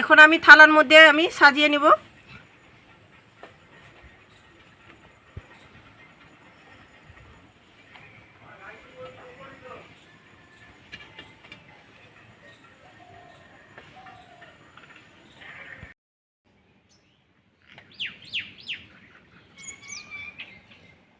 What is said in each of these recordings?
এখন আমি থালার মধ্যে আমি সাজিয়ে নিব।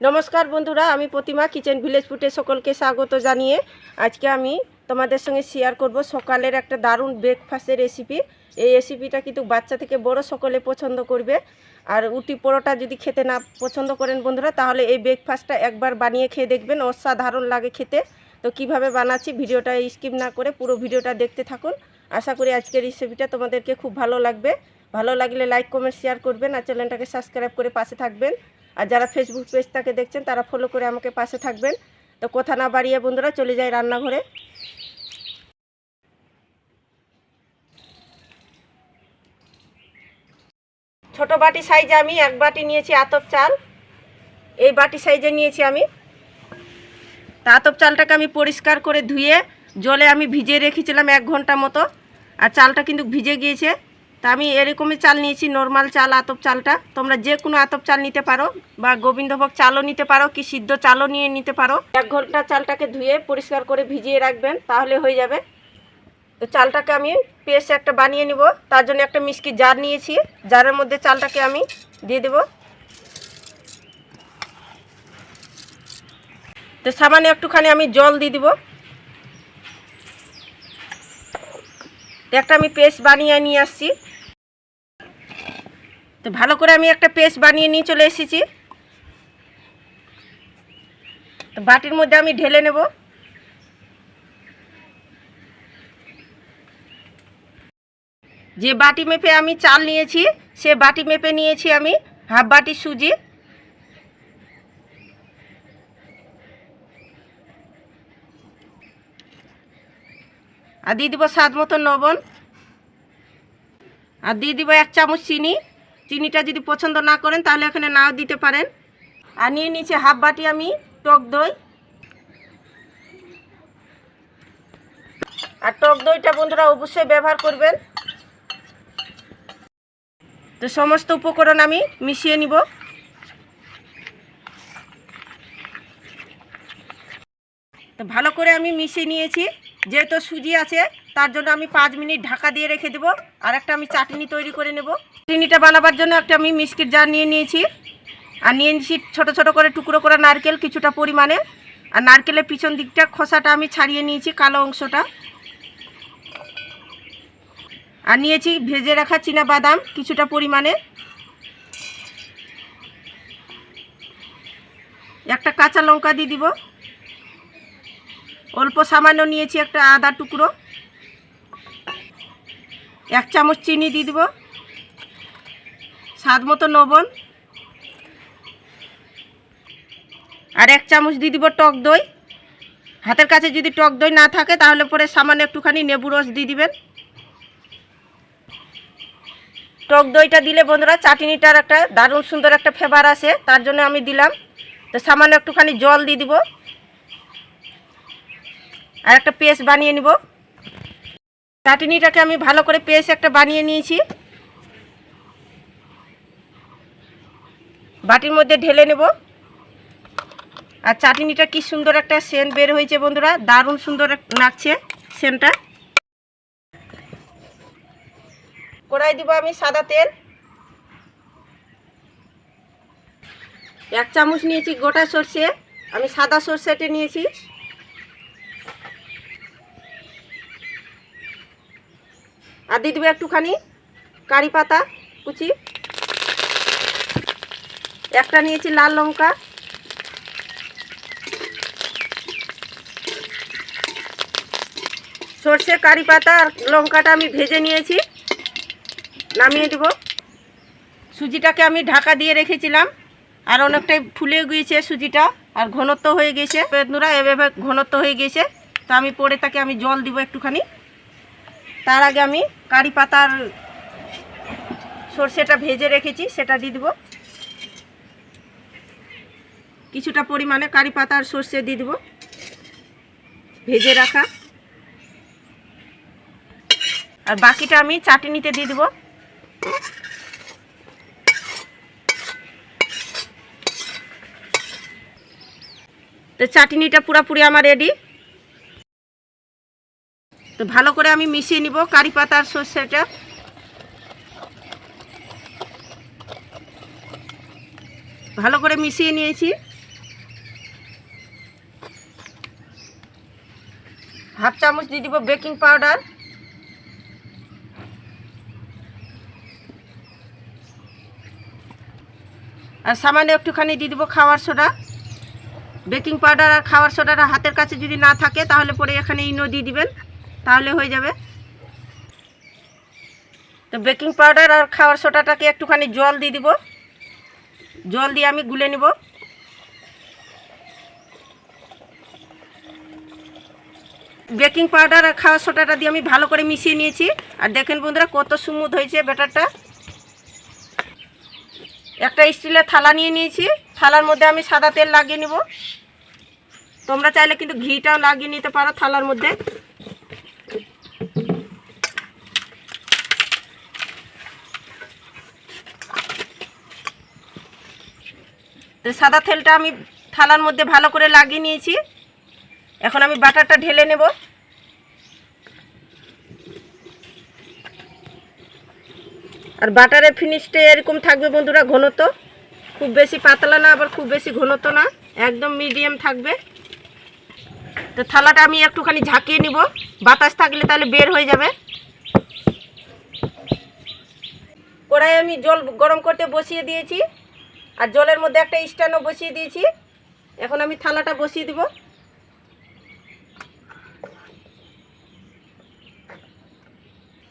নমস্কার বন্ধুরা, আমি প্রতিমা কিচেন ভিলেজ ফুটে সকলকে স্বাগত জানিয়ে আজকে আমি তোমাদের সঙ্গে শেয়ার করব সকালের একটা দারুণ ব্রেকফাস্টের রেসিপি এই রেসিপিটা কিন্তু বাচ্চা থেকে বড় সকলে পছন্দ করবে। আর উটি পরোটা যদি খেতে না পছন্দ করেন বন্ধুরা, তাহলে এই ব্রেকফাস্টটা একবার বানিয়ে খেয়ে দেখবেন, অসাধারণ লাগে খেতে। তো কীভাবে বানাচ্ছি ভিডিওটা স্কিপ না করে পুরো ভিডিওটা দেখতে থাকুন। আশা করি আজকের রেসিপিটা তোমাদেরকে খুব ভালো লাগবে। ভালো লাগলে লাইক কমেন্ট শেয়ার করবেন আর চ্যানেলটাকে সাবস্ক্রাইব করে পাশে থাকবেন। আর যারা ফেসবুক পেজটাকে দেখছেন, তারা ফলো করে আমাকে পাশে থাকবেন। তো কথা না বাড়িয়ে বন্ধুরা, চলে যাই রান্নাঘরে। ছোট বাটি সাইজে আমি এক বাটি নিয়েছি আতপ চাল। এই বাটি সাইজে নিয়েছি আমি। তা আতপ চালটাকে আমি পরিষ্কার করে ধুয়ে জলে আমি ভিজিয়ে রেখেছিলাম এক ঘণ্টা মতো। আর চালটা কিন্তু ভিজে গিয়েছে। তা আমি এরকমই চাল নিয়েছি নর্মাল চাল, আতপ চালটা। তোমরা যে কোনো আতপ চাল নিতে পারো বা গোবিন্দভোগ চালও নিতে পারো কি সিদ্ধ চালও নিয়ে নিতে পারো। এক ঘণ্টা চালটাকে ধুয়ে পরিষ্কার করে ভিজিয়ে রাখবেন, তাহলে হয়ে যাবে। তো চালটাকে আমি পেস্ট একটা বানিয়ে নিব। তার জন্য একটা মিষ্টি জার নিয়েছি। জারের মধ্যে চালটাকে আমি দিয়ে দেব। তো সামান্য একটুখানি আমি জল দিয়ে দিব। একটা আমি পেস্ট বানিয়ে নিয়ে আসছি। তো ভালো করে আমি একটা পেস্ট বানিয়ে নিয়ে চলে এসেছি। তো বাটির মধ্যে আমি ঢেলে নেব। যে বাটি মেপে আমি চাল নিয়েছি, সে বাটি মেপে নিয়েছি আমি হাফ বাটি সুজি। আর দিয়ে দিব স্বাদ মতো লবণ। আর দিয়ে দিব এক চামচ চিনি। চিনিটা যদি পছন্দ না করেন, তাহলে এখানে নাও দিতে পারেন। আর নিয়ে নিচে হাফ বাটি আমি টক দই। আর টক দইটা বন্ধুরা অবশ্যই ব্যবহার করবেন। তো সমস্ত উপকরণ আমি মিশিয়ে নিব। তো ভালো করে আমি মিশিয়ে নিয়েছি। যেহেতু সুজি আছে, তার জন্য আমি পাঁচ মিনিট ঢাকা দিয়ে রেখে দেবো। আর একটা আমি চাটনি তৈরি করে নেব। চাটনিটা বানাবার জন্য একটা আমি মিষ্টির জার নিয়ে নিয়েছি। আর নিয়ে নিয়েছি ছোটো ছোটো করে টুকরো করা নারকেল, কিছুটা পরিমাণে। আর নারকেলের পিছন দিকটা খোসাটা আমি ছাড়িয়ে নিয়েছি, কালো অংশটা। আর নিয়েছি ভেজে রাখা চীনা বাদাম কিছুটা পরিমাণে। একটা কাঁচা লঙ্কা দিয়ে দিব। অল্প সামান্য নিয়েছি একটা আদা টুকরো। এক চামচ চিনি দিয়ে দিব। স্বাদ মতো লবণ। আর এক চামচ দিয়ে দিব টক দই। হাতের কাছে যদি টক দই না থাকে তাহলে পরে সামান্য একটুখানি লেবু রস দিয়ে দিবেন। টক দইটা দিলে বন্ধুরা চাটনিটার একটা দারুণ সুন্দর একটা ফ্লেভার আছে তার জন্য আমি দিলাম। তো সামান্য একটুখানি জল দিয়ে দিব। আর একটা পেস্ট বানিয়ে নিব। চাটনিটাকে আমি ভালো করে পেস্ট একটা বানিয়ে নিয়েছি। বাটির মধ্যে ঢেলে নেব। আর চাটনিটা কি সুন্দর একটা সেন্ট বের হয়েছে বন্ধুরা, দারুণ সুন্দর লাগছে সেন্টটা। কড়াই দিব আমি সাদা তেল। এক চামচ নিয়েছি গোটা সর্ষে, আমি সাদা সর্ষেটা নিয়েছি। আর দিয়ে দেবো একটুখানি কারি পাতা, কুচি। একটা নিয়েছি লাল লঙ্কা। সর্ষে, কারি পাতা আর লঙ্কাটা আমি ভেজে নিয়েছি। নামিয়ে দেব। সুজিটাকে আমি ঢাকা দিয়ে রেখেছিলাম। আর অনেকটাই ফুলে গিয়েছে সুজিটা, আর ঘনত্ব হয়ে গেছে বন্ধুরা, এভাবে ঘনত্ব হয়ে গেছে তো আমি পরে তাকে আমি জল দিব একটুখানি। তার আগে আমি কারি পাতার সর্ষেটা ভেজে রেখেছি, সেটা দিয়ে দিব। কিছুটা পরিমাণে কারি পাতার সর্ষে দিয়ে দিব, ভেজে রাখা। আর বাকিটা আমি চাটনিতে দিয়ে দেবো। তো চাটনিটা পুরোপুরি আমার রেডি তো ভালো করে আমি মিশিয়ে নিব কারি পাতা আর সর্ষেটা ভালো করে মিশিয়ে নিয়েছি। হাফ চামচ দিয়ে দিব বেকিং পাউডার। আর সামান্য একটুখানি দিয়ে দেবো খাওয়ার সোডা। বেকিং পাউডার আর খাওয়ার সোডাটা হাতের কাছে যদি না থাকে, তাহলে পরে এখানে ইনো দিয়ে দিবেন, তাহলে হয়ে যাবে। তো বেকিং পাউডার আর খাওয়ার সোডাটাকে একটুখানি জল দিয়ে দিব। জল দিয়ে আমি গুলে নিব। বেকিং পাউডার আর খাওয়ার সোডাটা দিয়ে আমি ভালো করে মিশিয়ে নিয়েছি। আর দেখেন বন্ধুরা, কত স্মুথ হয়েছে ব্যাটারটা। একটা স্টিলের থালা নিয়ে নিয়েছি। থালার মধ্যে আমি সাদা তেল লাগিয়ে নিব। তোমরা চাইলে কিন্তু ঘিটাও লাগিয়ে নিতে পারো থালার মধ্যে। সাদা তেলটা আমি থালার মধ্যে ভালো করে লাগিয়ে নিয়েছি। এখন আমি বাটারটা ঢেলে নেব। আর বাটারের ফিনিশটা এরকম থাকবে বন্ধুরা ঘনত্ব। খুব বেশি পাতলা না, আবার খুব বেশি ঘনত্ব না, একদম মিডিয়াম থাকবে। তো থালাটা আমি একটুখানি ঝাঁকিয়ে নিব। বাতাস থাকলে তাহলে বের হয়ে যাবে। কড়াই আমি জল গরম করতে বসিয়ে দিয়েছি। আর জলের মধ্যে একটা স্ট্যান্ডও বসিয়ে দিয়েছি। এখন আমি থালাটা বসিয়ে দিব।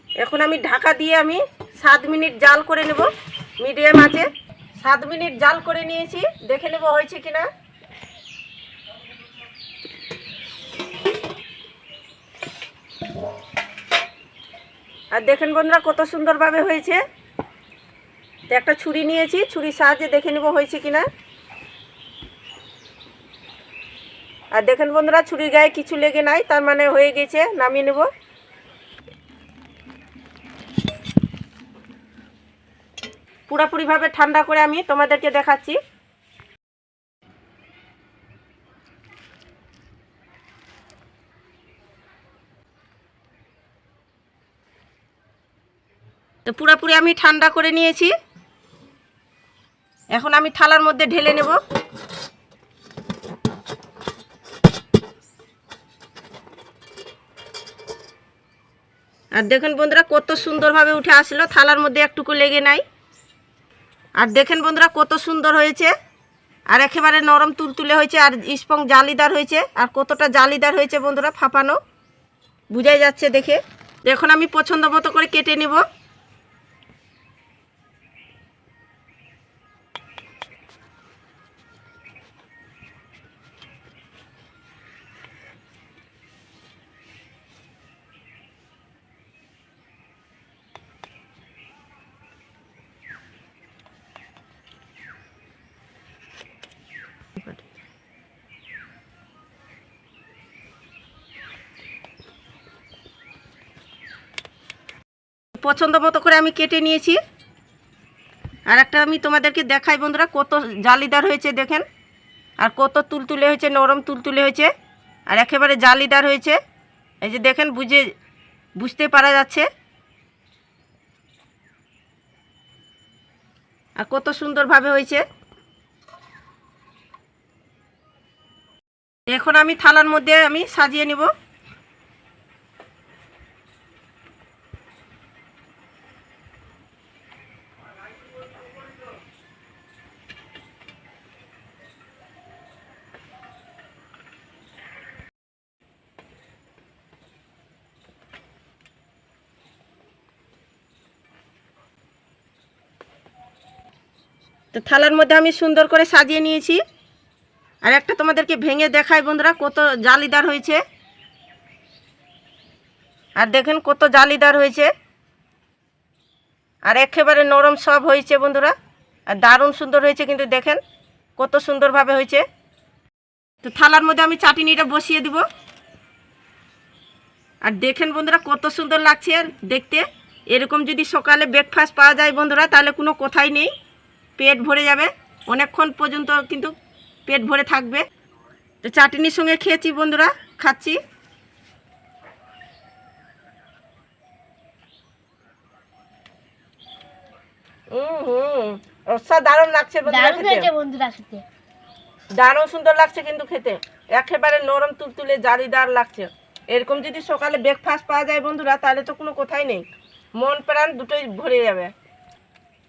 এখন আমি ঢাকা দিয়ে আমি সাত মিনিট জাল করে নেব। মিডিয়াম আছে। সাত মিনিট জাল করে নিয়েছি। দেখে নেব হয়েছে কিনা। আর দেখেন বন্ধুরা, কত সুন্দরভাবে হয়েছে। একটা ছুরি নিয়েছি। ছুরির সাহায্যে দেখে নেব হয়েছে কিনা। আর দেখেন বন্ধুরা, ছুরির গায়ে কিছু লেগে নাই, তার মানে হয়ে গেছে। নামিয়ে নেব। পুরোপুরিভাবে ঠান্ডা করে আমি তোমাদেরকে দেখাচ্ছি। তো পুরোপুরি আমি ঠান্ডা করে নিয়েছি। এখন আমি থালার মধ্যে ঢেলে নেব। আর দেখুন বন্ধুরা, কত সুন্দরভাবে উঠে আসলো। থালার মধ্যে একটুকু লেগে নাই। আর দেখেন বন্ধুরা কত সুন্দর হয়েছে। আর একেবারে নরম তুলতুলে হয়েছে, আর স্পং জালিদার হয়েছে, আর কতটা জালিদার হয়েছে বন্ধুরা ফাঁপানো। বুঝাই যাচ্ছে দেখে। এখন আমি পছন্দ মতো করে কেটে নেব। পছন্দ মতো করে আমি কেটে নিয়েছি। আর একটা আমি তোমাদেরকে দেখাই বন্ধুরা, কত জালিদার হয়েছে দেখেন। আর কত তুলতুলে হয়েছে, নরম তুলতুলে হয়েছে। আর একেবারে জালিদার হয়েছে। এই যে দেখেন, বুঝে, বুঝতে পারা যাচ্ছে। আর কত সুন্দরভাবে হয়েছে। এখন আমি থালার মধ্যে আমি সাজিয়ে নিব। তো থালার মধ্যে আমি সুন্দর করে সাজিয়ে নিয়েছি। আর একটা তোমাদেরকে ভেঙে দেখাই বন্ধুরা, কত জালিদার হয়েছে। আর দেখেন কত জালিদার হয়েছে। আর একেবারে নরম সব হয়েছে বন্ধুরা। আর দারুণ সুন্দর হয়েছে কিন্তু দেখেন কত সুন্দরভাবে হয়েছে। তো থালার মধ্যে আমি চাটনিটা বসিয়ে দিব। আর দেখেন বন্ধুরা কত সুন্দর লাগছে দেখতে। এরকম যদি সকালে ব্রেকফাস্ট পাওয়া যায় বন্ধুরা, তাহলে কোনো কথাই নেই। পেট ভরে যাবে। অনেকক্ষণ পর্যন্ত কিন্তু পেট ভরে থাকবে। তো চাটনির সঙ্গে খেয়েছি বন্ধুরা খাচ্ছি। হুম হুম অসাধারণ লাগছে বন্ধুরা দারুণ খেতে। হয়েছে বন্ধুরা খেতে। দারুণ সুন্দর লাগছে কিন্তু খেতে। একেবারে নরম তুলতুলে জারিদার লাগছে। এরকম যদি সকালে ব্রেকফাস্ট পাওয়া যায় বন্ধুরা তাহলে তো কোনো কথাই নেই। মন প্রাণ দুটোই ভরে যাবে।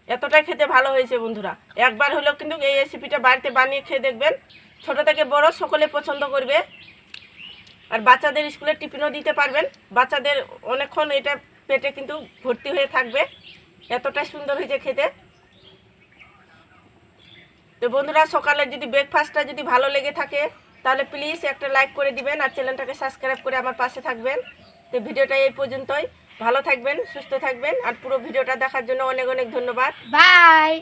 এতটাই খেতে ভালো হয়েছে বন্ধুরা। একবার হলেও কিন্তু এই রেসিপিটা বাড়িতে বানিয়ে খেয়ে দেখবেন। ছোট থেকে বড় সকলে পছন্দ করবে। আর বাচ্চাদের স্কুলে টিফিনও দিতে পারবেন। বাচ্চাদের অনেকক্ষণ এটা পেটে কিন্তু ভর্তি হয়ে থাকবে। এতটাই সুন্দর হয়েছে খেতে। তো বন্ধুরা, সকালে যদি ব্রেকফাস্টটা যদি ভালো লেগে থাকে, তাহলে প্লিজ একটা লাইক করে দিবেন আর চ্যানেলটাকে সাবস্ক্রাইব করে আমার পাশে থাকবেন। তো ভিডিওটা এই পর্যন্তই। ভালো থাকবেন সুস্থ থাকবেন আর পুরো ভিডিওটা দেখার জন্য অনেক অনেক ধন্যবাদ। বাই